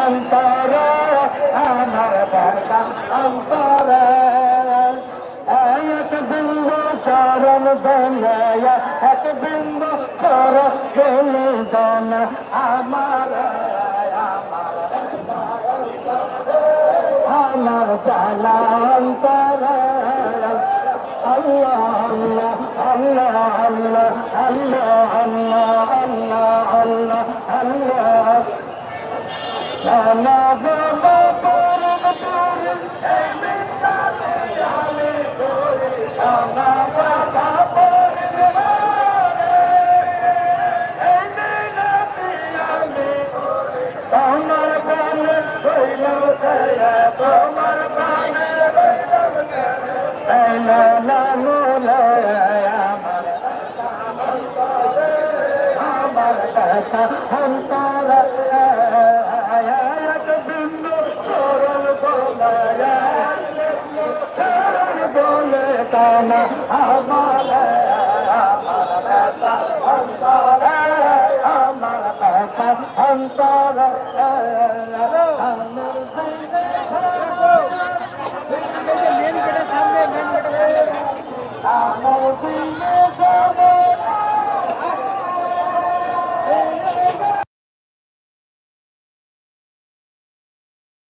অন্তরে আমার বর্ষা অন্তরে এক বিন্দু চরণ দলিয়া এক বিন্দু চর বেলি দন আমার আমার জালা অন্তর আল্লাহ আল্লাহ আল্লাহ আল্লাহ আল্লাহ জানা বাবা করব তোরে এই মিন্নাতে আমি তোরে জানা বাবা করব তোরে এই মিন্নাতে আমি তোমার প্রাণে রইলাম ছায়া তোমার প্রাণে রইলাম ছায়া না মোলা I'm لتا هونتا آيا اک